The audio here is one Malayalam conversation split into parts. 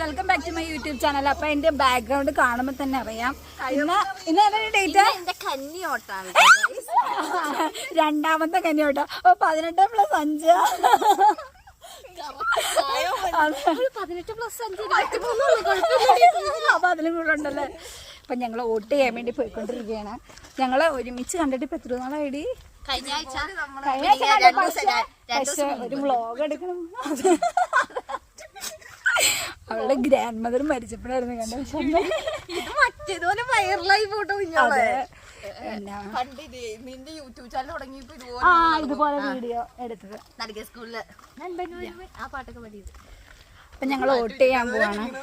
Welcome back to my YouTube channel അപ്പൊ എന്റെ ബാക്ക്ഗ്രൗണ്ട് കാണുമ്പോ തന്നെ അറിയാം. ഇന്ന് ഇന്ന് ഏതാണ് ഡേറ്റ് എന്റെ കന്നിയോട്ടാണ് രണ്ടാമത്തെ കന്നിയോട്ട അപ്പൊ പതിനെട്ട് പ്ലസ് അഞ്ച് പതിനെട്ട് പ്ലസ് അഞ്ച്. അപ്പൊ അതിലും കൂടെ ഉണ്ടല്ലേ അപ്പൊ ഞങ്ങൾ വോട്ട് ചെയ്യാൻ വേണ്ടി പോയിക്കൊണ്ടിരിക്കുകയാണ്. ഞങ്ങൾ ഒരുമിച്ച് കണ്ടിട്ട് ഇപ്പൊ എത്ര നാളായി കഴിഞ്ഞ ആഴ്ച. പക്ഷേ- ഒരു വ്ളോഗ് എടുക്കണം. അവളുടെ ഗ്രാൻഡ് മദർ മരിച്ചപ്പോഴായിരുന്നു കണ്ട പക്ഷെ ഇത് മറ്റേതുപോലെ വൈറലായി പോട്ടോ കുഞ്ഞോളെ നിന്റെ യൂട്യൂബ് ചാനൽ തുടങ്ങിയപ്പോ ഇതുപോലെ വീഡിയോ എടുത്തത്. നൽകിയ സ്കൂളിൽ. ആ പാട്ടൊക്കെ പഠിച്ചത്. അപ്പൊ ഞങ്ങൾ വോട്ട് ചെയ്യാൻ പോവാണ്.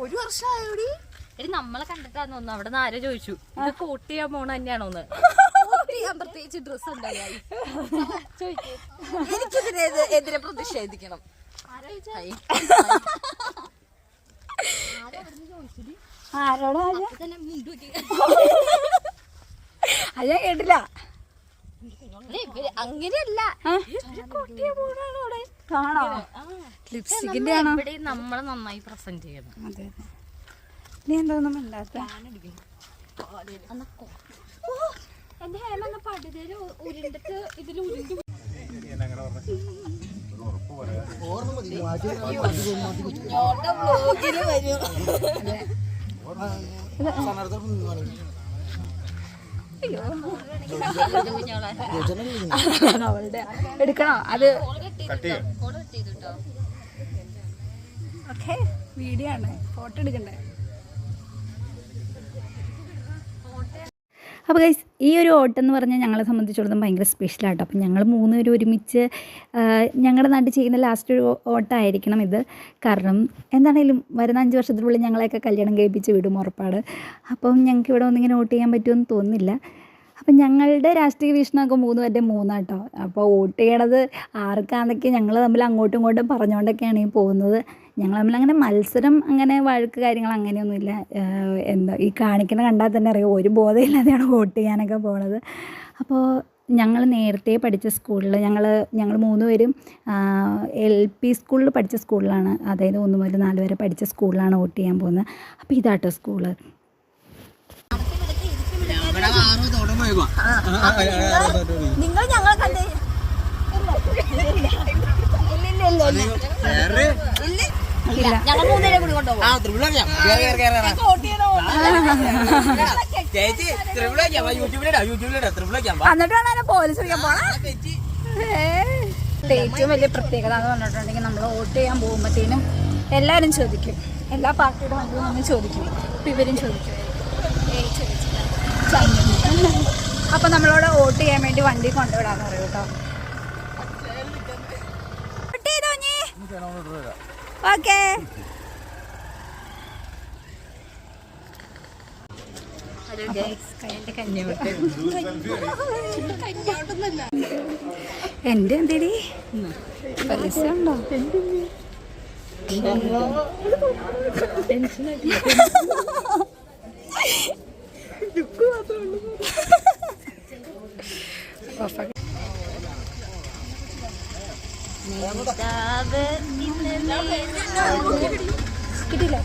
ഒരു വർഷമായോടി? എടി നമ്മളെ കണ്ടിട്ടാന്ന് തോന്നുന്നു അവിടെ നിന്ന് ആരോ ചോദിച്ചു. ഇത് കോട്ട് ചെയ്യാൻ പോണ തന്നെയാണോന്ന്. ചെയ്യാൻ പ്രത്യേകിച്ച് ഡ്രസ് ഉണ്ടായി എനിക്കിതിനെ എതിരെ പ്രതിഷേധിക്കണം. ആരോടാ ഞാൻ കേട്ടില്ല. അല്ലേ, ഇവർ അങ്ങനെയല്ല. കാണോ? ലിപ്സ്റ്റിക്കിന്റെ ആണോ? ഇവിടെ നമ്മളെ നന്നായി പ്രസന്റ് ചെയ്യണം. അതെ നീ എന്തോന്നും ഇല്ലാത്ത എന്റെ ഹേമ എന്ന പടുതേര് ഉരുണ്ടിട്ട് ഇതിൽ ഉരുണ്ടി അവളുടെ എടുക്കണോ? അത് ഓക്കെ വീഡിയോ ആണ്. ഫോട്ടോ എടുക്കണ്ടേ? അപ്പോൾ ഗൈസ് ഈ ഒരു ഓട്ടം എന്ന് പറഞ്ഞാൽ ഞങ്ങളെ സംബന്ധിച്ചിടത്തോളം ഭയങ്കര സ്പെഷ്യലാട്ടോ അപ്പം ഞങ്ങൾ മൂന്ന് പേരും ഒരുമിച്ച് ഞങ്ങളുടെ നാട്ടിൽ ചെയ്യുന്ന ലാസ്റ്റ് ഒരു ഓട്ടമായിരിക്കണം ഇത്. കാരണം എന്താണെങ്കിലും വരുന്ന അഞ്ച് വർഷത്തിനുള്ളിൽ ഞങ്ങളെയൊക്കെ കല്യാണം കഴിപ്പിച്ച് വിടും ഉറപ്പാട് അപ്പം ഞങ്ങൾക്ക് ഇവിടെ ഒന്നിങ്ങനെ വോട്ട് ചെയ്യാൻ പറ്റുമെന്ന് തോന്നുന്നില്ല. അപ്പം ഞങ്ങളുടെ രാഷ്ട്രീയ വീക്ഷണമൊക്കെ മൂന്ന് പേരുടെ മൂന്നാട്ടോ. അപ്പോൾ വോട്ട് ചെയ്യണത് ആർക്കാന്നൊക്കെ ഞങ്ങൾ തമ്മിൽ അങ്ങോട്ടും ഇങ്ങോട്ടും പറഞ്ഞുകൊണ്ടൊക്കെയാണ് ഈ പോകുന്നത്. ഞങ്ങൾ തമ്മിൽ അങ്ങനെ മത്സരം അങ്ങനെ വഴക്ക് കാര്യങ്ങൾ അങ്ങനെയൊന്നുമില്ല. എന്താ ഈ കാണിക്കുന്ന കണ്ടാൽ തന്നെ അറിയാം ഒരു ബോധമില്ലാതെയാണ് വോട്ട് ചെയ്യാനൊക്കെ പോണത്. അപ്പോൾ ഞങ്ങൾ നേരത്തെ പഠിച്ച സ്കൂളിൽ ഞങ്ങൾ ഞങ്ങൾ മൂന്ന് പേരും എൽ പി സ്കൂളിൽ പഠിച്ച സ്കൂളിലാണ്. അതായത് ഒന്ന് മുതൽ നാല് വരെ പഠിച്ച സ്കൂളിലാണ് വോട്ട് ചെയ്യാൻ പോകുന്നത്. അപ്പോൾ ഇതാട്ടോ സ്കൂൾ. നിങ്ങൾ ഞങ്ങളെ കണ്ടേ? ഇല്ല. ഞങ്ങൾ മൂന്നുപേരെ കൂടി കൊണ്ടുപോകും. ചേച്ചി ത്രിപിളാക്കാം യൂട്യൂബിലിടാ യൂട്യൂബിലിടാ ത്രിപിളാക്കാം എന്നിട്ടാണ് എന്നെ പോലീസ് വിളിക്കാൻ പോണേ? ഏറ്റവും വലിയ പ്രത്യേകത എന്ന് പറഞ്ഞിട്ടുണ്ടെങ്കിൽ നമ്മൾ വോട്ട് ചെയ്യാൻ പോകുമ്പോഴത്തേനും എല്ലാവരും ചോദിക്കും. എല്ലാ പാർട്ടിയുടെ മുമ്പിൽ നിന്ന് ചോദിക്കും. അപ്പം ഇവരും ചോദിക്കും. അപ്പൊ നമ്മളോട് വോട്ട് ചെയ്യാൻ വേണ്ടി വണ്ടി കൊണ്ടുവിടാന്ന് പറയും കേട്ടോ. വോട്ട് ചെയ്തോ നീ ഓക്കേ. എന്റെ എന്തേടി? പൈസ ഉണ്ടോ കിട്ടിയില്ല